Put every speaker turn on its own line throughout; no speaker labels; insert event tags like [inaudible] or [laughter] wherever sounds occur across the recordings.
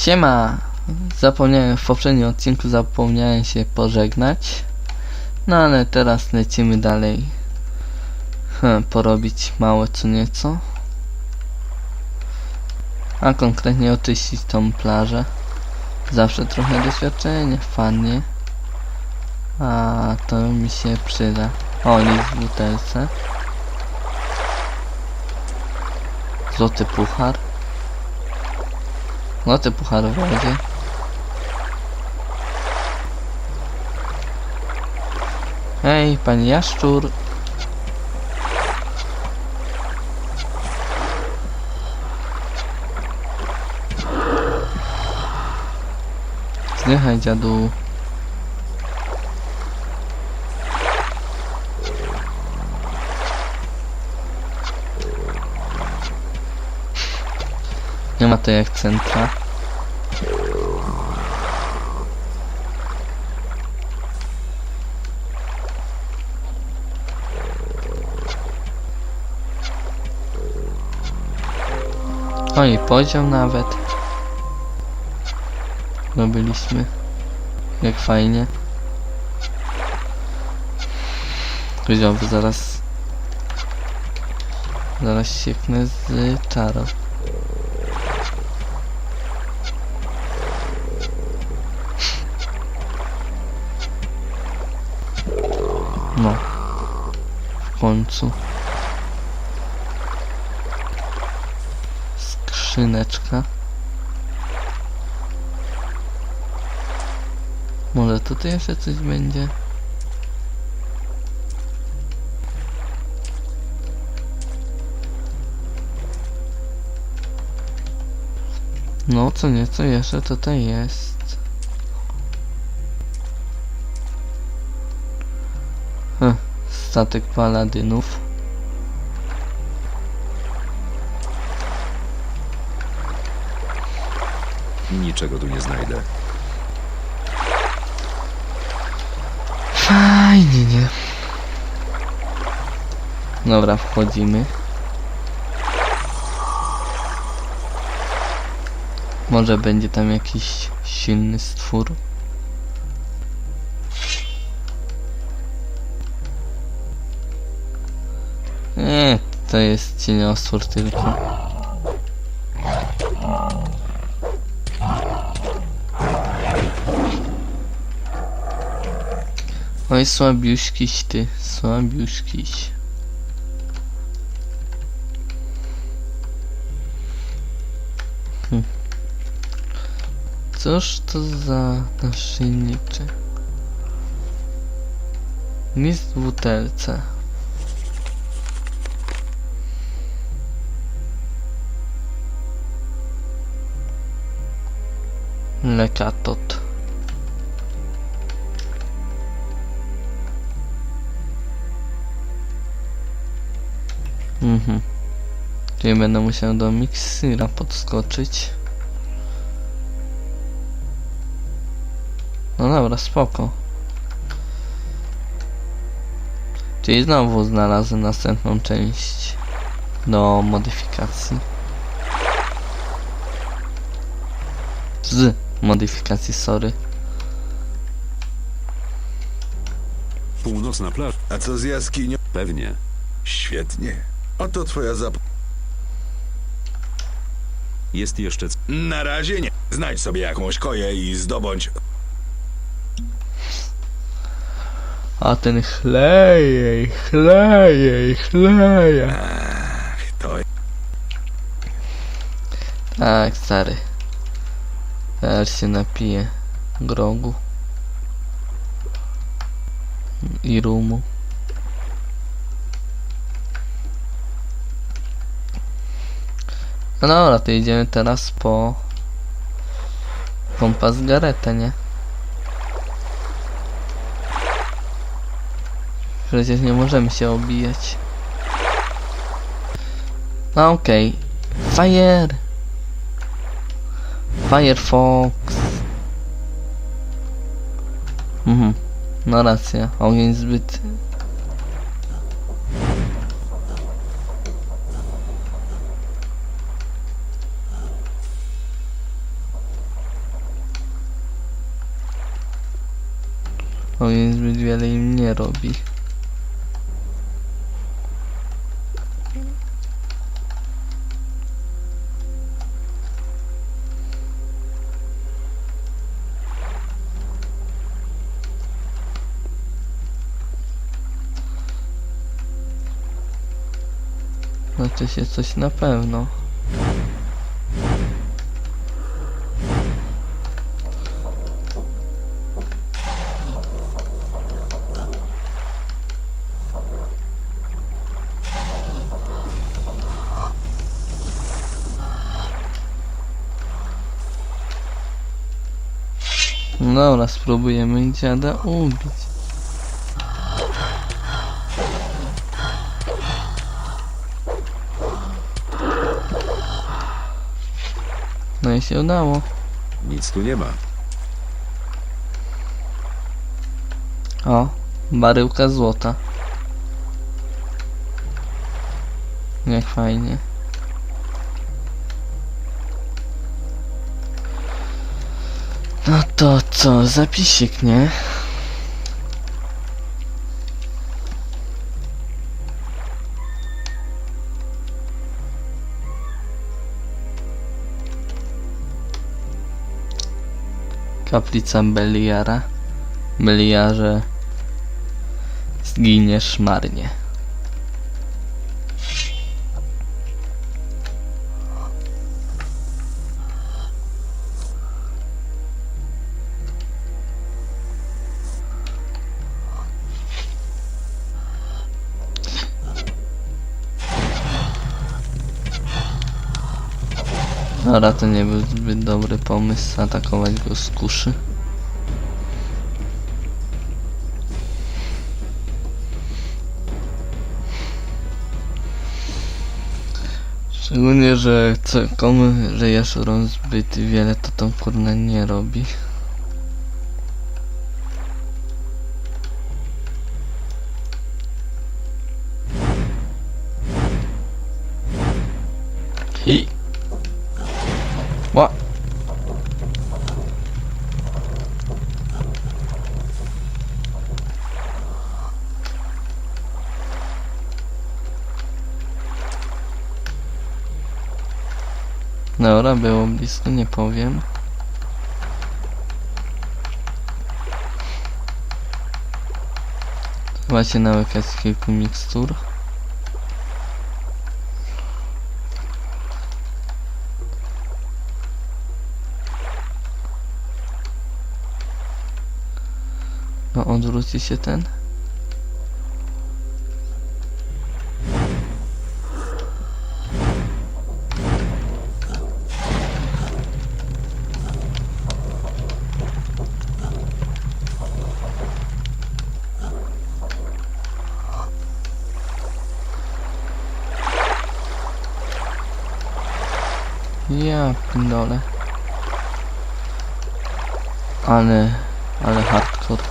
Siema! Zapomniałem w poprzednim odcinku zapomniałem się pożegnać. No ale teraz lecimy dalej. Hm, porobić małe co nieco. A konkretnie oczyścić tą plażę. Zawsze trochę doświadczenie, fajnie. A to mi się przyda. O, list w butelce. Złoty puchar. Złoty puchar w wodzie. Hej, pani jaszczur. Zdychaj, dziadu. Nie ma to jak centra. O i poziom nawet. Robiliśmy. Jak fajnie. Koziowy zaraz... Zaraz sieknę z czaro. Końcu. Skrzyneczka. Może tutaj jeszcze coś będzie? No, co nieco jeszcze tutaj jest. Statek paladynów.
Niczego tu nie znajdę.
Fajnie, nie? Dobra, wchodzimy. Może będzie tam jakiś silny stwór. Nie, to jest cieniostwór tylko. Oj, słabiuśkiś ty, słabiuśkiś. Hm. Cóż to za naszyjniczy? List w butelce. Lekatot. Mhm. Czyli będę musiał do miksira podskoczyć. No dobra, spoko. Czyli znowu znalazłem następną część do modyfikacji. Z modyfikacji, sorry.
Północna plaża?
A co z jaskinią?
Pewnie.
Świetnie. Oto twoja zap...
Jest jeszcze... c-
Na razie nie. Znajdź sobie jakąś koję i zdobądź...
A ten chleje, chleje, chleje.
Ach, to...
Tak, stary. Teraz się napiję grogu. I rumu. No dobra, to idziemy teraz po kompas Garetę, nie? Przecież nie możemy się obijać. No okej. Fire! Firefox. Mhm. No racja, ogień zbyt... Ogień zbyt wiele im nie robi. Znaczy się coś na pewno. Dobra, spróbujemy dziada ubić. No i się udało.
Nic tu nie ma.
O, baryłka złota. Jak fajnie. No to co, zapisik, nie? Kaplica Beliara. Beliarze zginiesz marnie. Dobra, to nie był zbyt dobry pomysł atakować go z kuszy. Szczególnie, że co, komu że jaszczurą zbyt wiele, to tą kurna nie robi. Dobra, było blisko, nie powiem. Chyba się nałykać kilku mikstur. No odwróci się ten. Ja pindole. Ale, ale hardcore.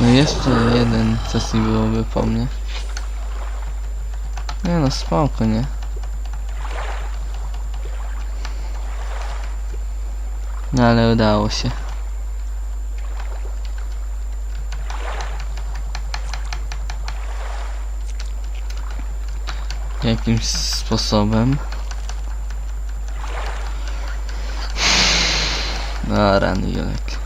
No jeszcze jeden sesji byłoby po mnie. Nie no, spoko, nie? No ale udało się. Jakimś sposobem. A rany Julek.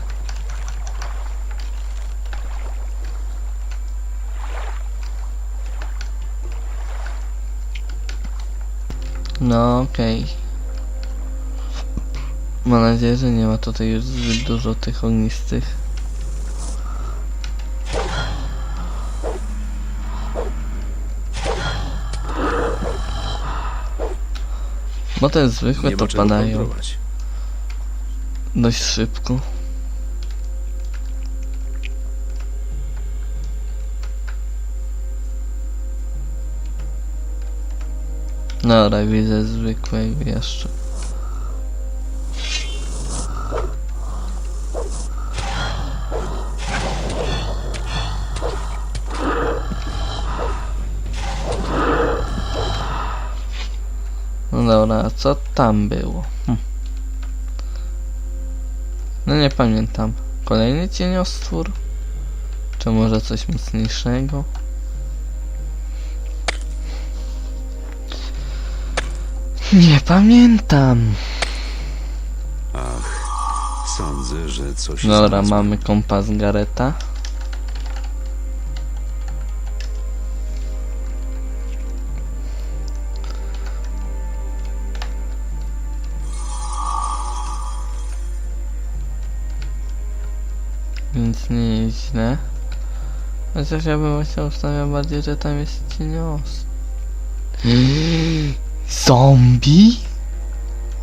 No okej. Mam nadzieję, że nie ma tutaj już zbyt dużo tych ognistych. Bo te zwykłe
Nie
to padają dość szybko. Dobra, widzę zwykłego jeszcze. Dobra, co tam było? Hm. No nie pamiętam. Kolejny cieniostwór? Czy może coś mocniejszego? Nie pamiętam.
Ach, sądzę, że coś
Dobra, mamy kompas Gareta. Więc nie jest źle. Chociaż ja bym właśnie ustawiał bardziej, że tam jest cienios. [gasps] Zombie?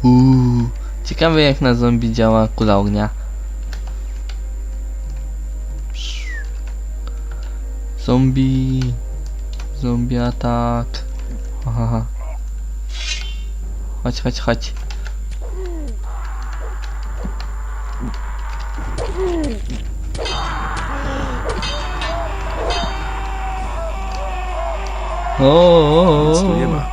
Uuu. Ciekawe jak na zombie działa kula ognia. Zombie. Zombie atak. Haha. Chodź, chodź, chodź. O, o,
Nic
o,
tu nie ma.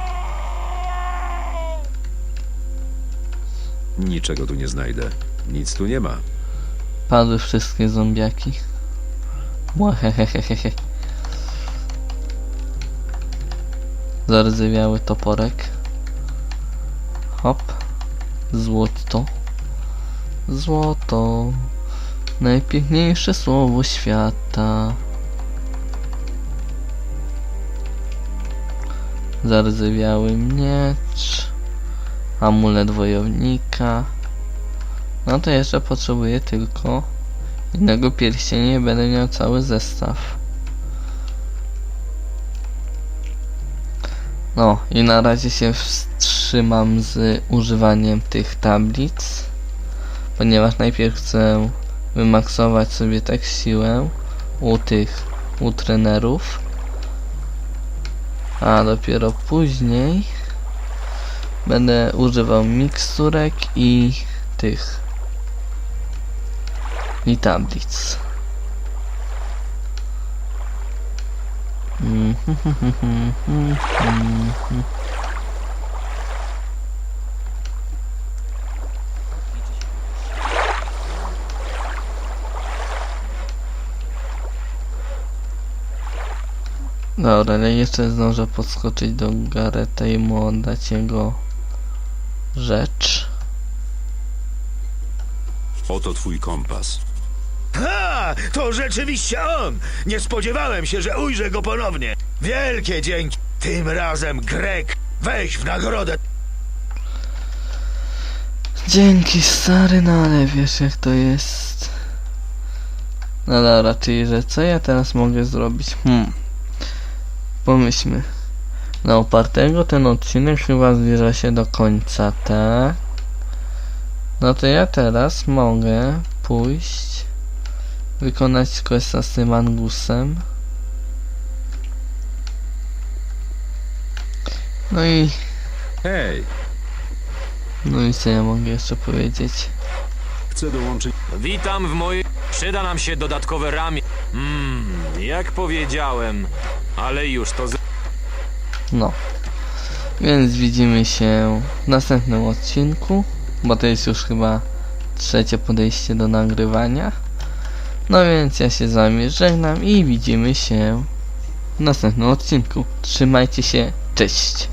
Niczego tu nie znajdę. Nic tu nie ma.
Padły wszystkie zombiaki. Łahehehehe. Zardzewiały toporek. Hop. Złoto. Złoto. Najpiękniejsze słowo świata. Zardzewiały miecz. Amulet wojownika. No to jeszcze potrzebuję tylko jednego pierścienia i będę miał cały zestaw. No i na razie się wstrzymam z używaniem tych tablic, ponieważ najpierw chcę wymaksować sobie tak siłę u tych, u trenerów, a dopiero później będę używał miksturek i tych i tablic. Dobra, ale jeszcze zdążę podskoczyć do Gareta i mu oddać jego rzecz.
Oto twój kompas.
Ha! To rzeczywiście on! Nie spodziewałem się, że ujrzę go ponownie. Wielkie dzięki! Tym razem, Grek, weź w nagrodę
Dzięki stary, no ale wiesz jak to jest. No dobra, czyli że co ja teraz mogę zrobić? Hmm. Pomyślmy. Na opartego ten odcinek chyba zbliża się do końca, tak? No to ja teraz mogę pójść wykonać questa z tym Angusem. No i
Hej,
no i co ja mogę jeszcze powiedzieć?
chcę dołączyć.
Witam w mojej... Przyda nam się dodatkowe ramię. Mmm, jak powiedziałem. Ale już to...
No. Więc widzimy się w następnym odcinku, bo to jest już chyba trzecie podejście do nagrywania. No więc ja się z wami żegnam i widzimy się w następnym odcinku. Trzymajcie się, cześć!